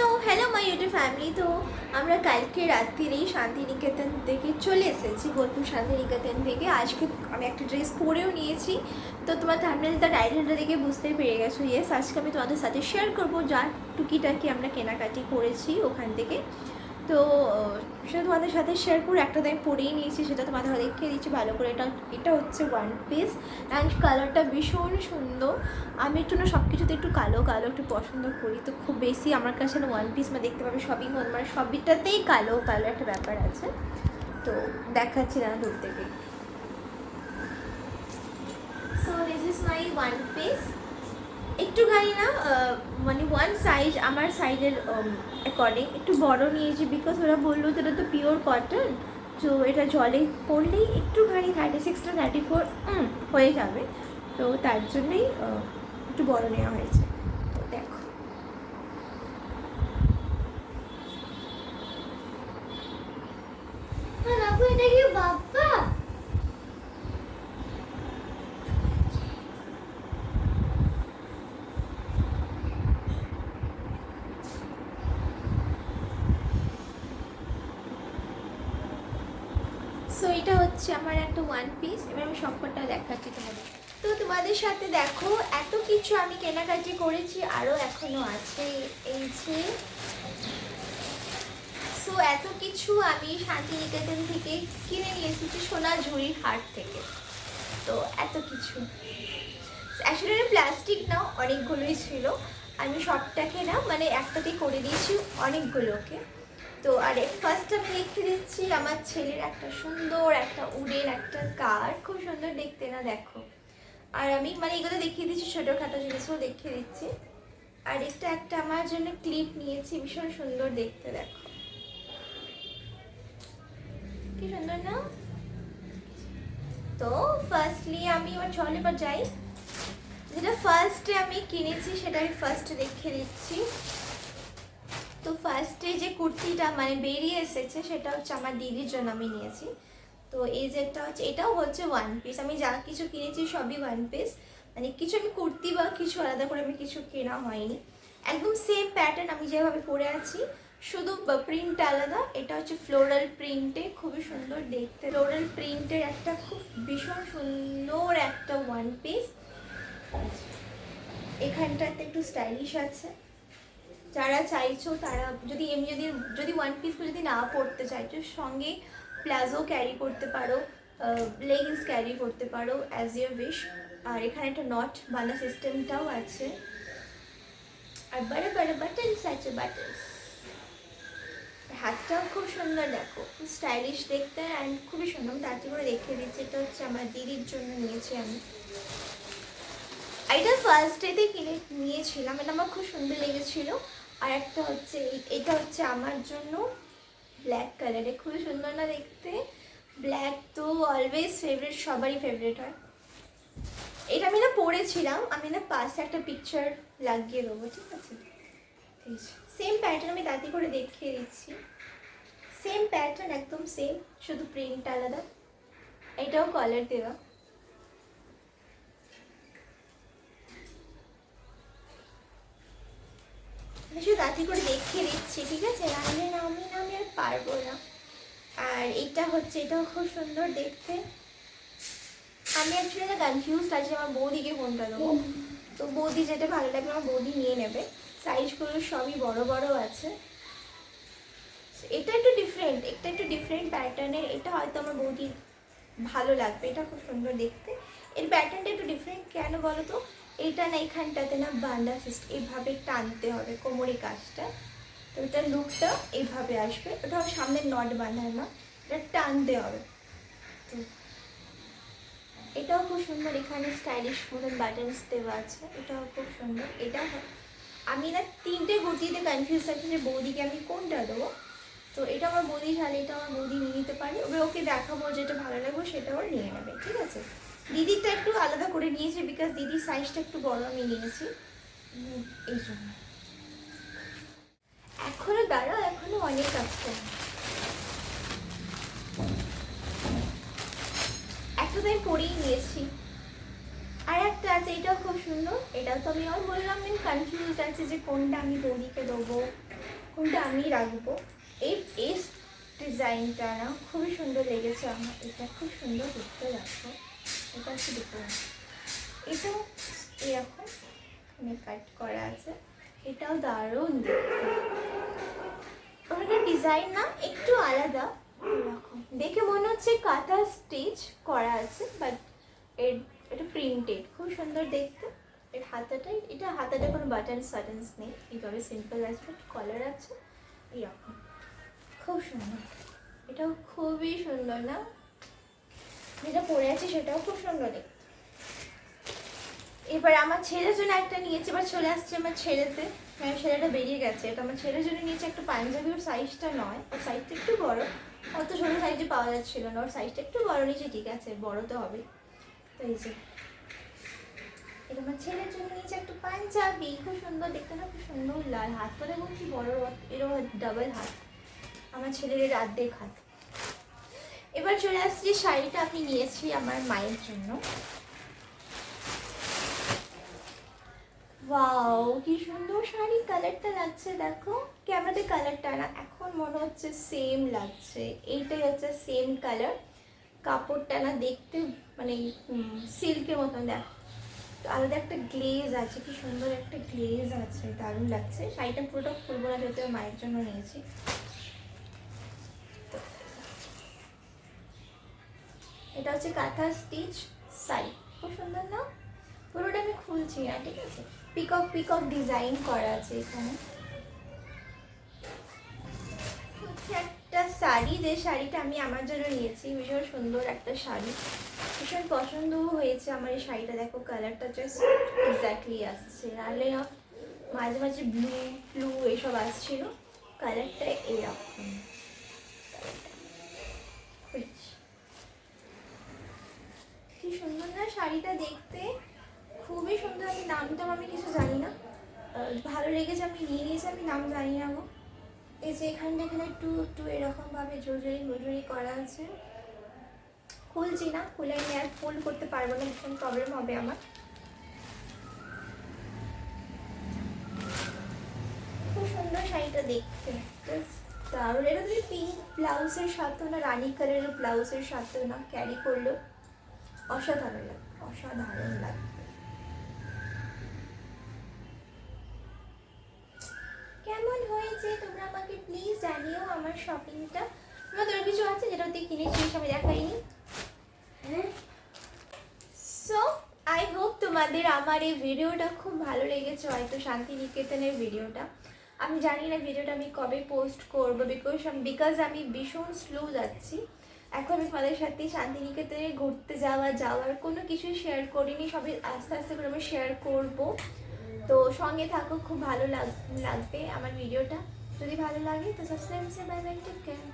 So hello my YouTube family তো আমরা কালকে রাত্রিরেই শান্তিনিকেতন থেকে চলে এসেছি, বোলপুর শান্তিনিকেতন থেকে। আজকে আমি একটা ড্রেস পরেও নিয়েছি। তো তোমার থামনেলটা টাইটেলটা দেখে বুঝতেই পেরে গেছো। ইয়েস আজকে আমি তোমাদের সাথে শেয়ার করব যা টুকিটাকি আমরা কেনাকাটি করেছি ওখান থেকে। তো সেটা তোমাদের সাথে শেয়ার করে একটা তো পরেই নিয়েছি, সেটা তোমাদের দেখিয়ে দিচ্ছি ভালো করে। এটা এটা হচ্ছে ওয়ান পিস অ্যান্ড কালারটা ভীষণ সুন্দর। আমি একটু না সব কিছুতে একটু কালো কালো একটু পছন্দ করি। তো খুব বেশি আমার কাছে না ওয়ান পিস মানে দেখতে পাবে সবই মন সবইটাতেই কালো কালো একটা ব্যাপার আছে। তো দেখাচ্ছি না দূর থেকে। So this is my one piece একটুখানি না মানে ওয়ান সাইজ আমার সাইজের অ্যাকর্ডিং একটু বড় নিয়েছি বিকজ ওরা বলল যে এটা তো পিওর কটন তো এটা জলে পড়লেই একটুখানি thirty six to thirty four হয়ে যাবে। তো তার জন্যই একটু বড় নেওয়া হয়েছে। তো দেখো। এটা কি বাবা সো এটা হচ্ছে আমার একটা ওয়ান পিস এবার আমি সবকটা দেখাচ্ছি তোমাদের। তো তোমাদের সাথে দেখো, এত কিছু আমি কেনাকাটি করেছি আরও এখনও আছে। এই যে সো এত কিছু আমি শান্তিনিকেতন থেকে কিনে নিয়ে এসেছি সোনাঝুরির হাট থেকে। তো এত কিছু। আসলে প্লাস্টিক না, অনেকগুলোই ছিল। আমি সবটাকে না মানে একটাতেই করে দিয়েছি, অনেকগুলোকে। তো আর ফার্স্ট আমি লিখে দিচ্ছি আমার ছেলের একটা সুন্দর একটা উডেন একটা কার। খুব সুন্দর দেখতে না, দেখো। আর আমি মানে এগুলো দেখিয়ে দিচ্ছি, ছোটোখাটো জিনিসও দেখিয়ে দিচ্ছি। আর এটা একটা আমার জন্য ক্লিপ নিয়েছি, ভীষণ সুন্দর দেখতে, দেখো। কি সুন্দর না? তো ফার্স্টলি আমি এবার চল এবার যাই। যেটা ফার্স্টে আমি কিনেছি, সেটা আমি ফার্স্টে দেখে দিচ্ছি। তো ফার্স্টে যে কুর্তিটা মানে বেরিয়ে এসেছে, সেটা হচ্ছে আমার দিদির জন্য আমি নিয়েছি। তো এই যেটা হচ্ছে, এটাও হচ্ছে ওয়ান পিস আমি যা কিছু কিনেছি সবই ওয়ান পিস মানে কিছু আমি কুর্তি বা কিছু আলাদা করে আমি কিছু কেনা হয়নি। একদম সেম প্যাটার্ন আমি যেভাবে পরে আছি, শুধু প্রিন্ট আলাদা। এটা হচ্ছে ফ্লোরাল প্রিন্টে খুবই সুন্দর দেখতে। ফ্লোরাল প্রিন্টের একটা খুব ভীষণ সুন্দর একটা ওয়ান পিস এখানটাতে একটু স্টাইলিশ আছে। যারা চাইছো তারা যদি এমনি যদি যদি ওয়ান পিসগুলো যদি না পরতে চাইছো, সঙ্গে প্লাজো ক্যারি করতে পারো লেগিংস ক্যারি করতে পারো অ্যাজ ইউর উইশ আর এখানে একটা নট বানা সিস্টেমটাও আছে। আর বড় বড় বাটনস আছে বাটনস হাতটাও খুব সুন্দর, দেখো। স্টাইলিশ দেখতে অ্যান্ড খুবই সুন্দর। তাড়াতাড়ি করে দেখিয়ে দিচ্ছি। এটা হচ্ছে আমার দিদির জন্য নিয়েছি আমি। এটা ফার্স্ট ডেতে কিনে, নিয়েছিলাম। এটা আমার খুব সুন্দর লেগেছিল। আর একটা হচ্ছে এটা হচ্ছে আমার জন্য ব্ল্যাক কালারে খুবই সুন্দর না দেখতে? ব্ল্যাক তো অলওয়েজ ফেভারিট সবারই ফেভারিট হয়। এটা আমি না পরেছিলাম আমি না পাশে একটা পিকচার লাগিয়ে দেবো, ঠিক আছে? সেম প্যাটার্ন আমি তাতে করে দেখিয়ে দিচ্ছি। সেম প্যাটার্ন একদম সেম শুধু প্রিন্ট আলাদা। এটাও কালার দেওয়া। আমি শুধু তাড়াতাড়ি করে দেখিয়ে দিচ্ছি ঠিক আছে? নাহলে না আমি না আমি আর পারব না। আর এটা হচ্ছে এটাও খুব সুন্দর দেখতে। আমি অ্যাকচুয়ালি কনফিউজ আছি আমার বৌদিকে কোনটা দেবো? তো বৌদি যেটা ভালো লাগবে আমার বৌদি নিয়ে নেবে। সাইজগুলো সবই বড় বড় আছে। এটা একটু ডিফারেন্ট এটা একটু ডিফারেন্ট প্যাটার্নের এটা হয়তো আমার বৌদির ভালো লাগবে এটা খুব সুন্দর দেখতে। এর প্যাটার্নটা একটু ডিফারেন্ট কেন বলো তো এটা না এখানটাতে না বান্দা সিস্ট এইভাবে টানতে হবে কোমরে কাজটা। তো এটার লুকটা এইভাবে আসবে। ওটা সামনে নট বাঁধার না, এটা টানতে হবে। তো এটাও খুব সুন্দর, এখানে স্টাইলিশ মতন বাটনস দেওয়া আছে, এটাও খুব সুন্দর। এটা আমি না তিনটে কুর্তিতে কনফিউজ থাকি যে বৌদিকে আমি কোনটা দেবো। তো এটা আমার বৌদি চালে এটা আমার বৌদি নিয়ে নিতে পারে। ওকে ওকে দেখাবো যেটা ভালো লাগবে সেটা ওর নিয়ে নেবে, ঠিক আছে? দিদিরটা একটু আলাদা করে নিয়েছি বিকজ দিদির সাইজটা একটু বড়, আমি নিয়েছি। এই জন্য। এখনও দাঁড়াও, এখনও অনেক আছে। একটা পরেই নিয়েছি। আর একটা আছে, এটাও খুব সুন্দর। এটাও তো আমি আর বললাম, আমি কনফিউজ আছে যে কোনটা আমি বৌদিকে দেবো, কোনটা আমি রাখব। এই এই ডিজাইনটা না, খুবই সুন্দর লেগেছে আমার। এটা খুব সুন্দর দেখতে রাখব এটা হচ্ছে ডিফারেন্ট এটাও এরকম কাট করা আছে। এটাও দারুণ দেখতে। ওটার ডিজাইন না একটু আলাদা। এরকম। দেখে মনে হচ্ছে কাটা স্টিচ করা আছে বাট এর, এটা প্রিন্টেড খুব সুন্দর দেখতে। এর হাতাটাই, এটা হাতাটা কোনো বাটন সাটনস নেই। এইভাবে সিম্পল আছে কলার আছে। এরকম। খুব সুন্দর। এটাও খুবই সুন্দর না? যেটা পরে আছে সেটাও খুব সুন্দর এবার আমার ছেলের জন্য একটা নিয়েছি, এবার চলে আসছে আমার ছেলেতে। হ্যাঁ ছেলেটা বেরিয়ে গেছে। এটা আমার ছেলের জন্য নিয়েছে একটা পাঞ্জাবি ওর সাইজটা নয়, ওর সাইজটা একটু বড়। অত ছোটো সাইজে পাওয়া যাচ্ছিল না, ওর সাইজটা একটু বড় নিয়েছে, ঠিক আছে, বড় তো হবে তো এই যে এটা আমার ছেলের জন্য নিয়েছে একটা পাঞ্জাবি, খুব সুন্দর দেখতে না, খুব সুন্দর, লাল হাতটা দেখুন কি বড় এরকম ডাবল হাত। আমার ছেলের এর অর্ধেক হাত। এবার চলে আসছি শাড়িটা আমি নিয়েছি আমার মায়ের জন্য। ওয়াও, কি সুন্দর শাড়ি। কালারটা লাগছে, দেখো। ক্যামেরাতে কালারটা না, এখন মনে হচ্ছে সেম লাগছে। এইটাই হচ্ছে সেম কালার কাপড়টা না দেখতে মানে সিল্কের মতন, দেখ। আলাদা একটা গ্লেজ আছে, কি সুন্দর একটা গ্লেজ আছে, দারুণ লাগছে। শাড়িটা পুরোটা খুলবো না, যেহেতু মায়ের জন্য নিয়েছি। এটা হচ্ছে কাঁথা স্টিচ শাড়ি খুব সুন্দর, না? পুরোটা আমি খুলছি না ঠিক আছে। পিকক পিকক ডিজাইন করা আছে এখানে। একটা শাড়ি, যে শাড়িটা আমি আমার জন্য নিয়েছি, ভীষণ সুন্দর একটা শাড়ি। ভীষণ পছন্দও হয়েছে আমার এই শাড়িটা, দেখো কালারটা জাস্ট এক্স্যাক্টলি আসছে। নাহলে মাঝে মাঝে ব্লু ব্লু এসব আসছিল। কালারটা এরকম। কি সুন্দর না শাড়িটা দেখতে খুবই সুন্দর। আমি নামটাম আমি কিছু জানি না। ভালো লেগেছে আমি নিয়ে নিয়েছি, আমি নাম জানি না গো। এই যে এখানটা এখানে একটু একটু এরকমভাবে ঝুরঝুরি ঝুরঝুরি করা আছে। খুলছি না খুলে আমি আর ফুল করতে পারব না, ভীষণ প্রবলেম হবে আমার। খুব সুন্দর শাড়িটা দেখতে। দারুণ। এটা তুমি পিঙ্ক ব্লাউজের সাথে না, রানি কালারের ব্লাউজের সাথে না ক্যারি করল অসাধারণ লাগবে অসাধারণ লাগবে কেমন হয়েছে তোমরা আমাকে প্লিজ জানিও আমার শপিংটা তোমাদের কিছু আছে যেটা তুই কিনেছিস আমি দেখাইনি? সো আই হোপ তোমাদের আমার এই ভিডিওটা খুব ভালো লেগেছে, হয়তো শান্তিনিকেতনের ভিডিওটা আমি জানি না ভিডিওটা আমি কবে পোস্ট করব বিকজ বিকজ আমি ভীষণ স্লো যাচ্ছি। এখন তোমাদের সাথে শান্তিনিকেতনে ঘুরতে যাওয়া, যাওয়ার কোনো কিছু শেয়ার করিনি, সবই আস্তে আস্তে করে আমি শেয়ার করব। তো সঙ্গে থাকো, খুব ভালো লাগ, লাগবে আমার ভিডিওটা যদি ভালো লাগে তো subscribe bye bye take care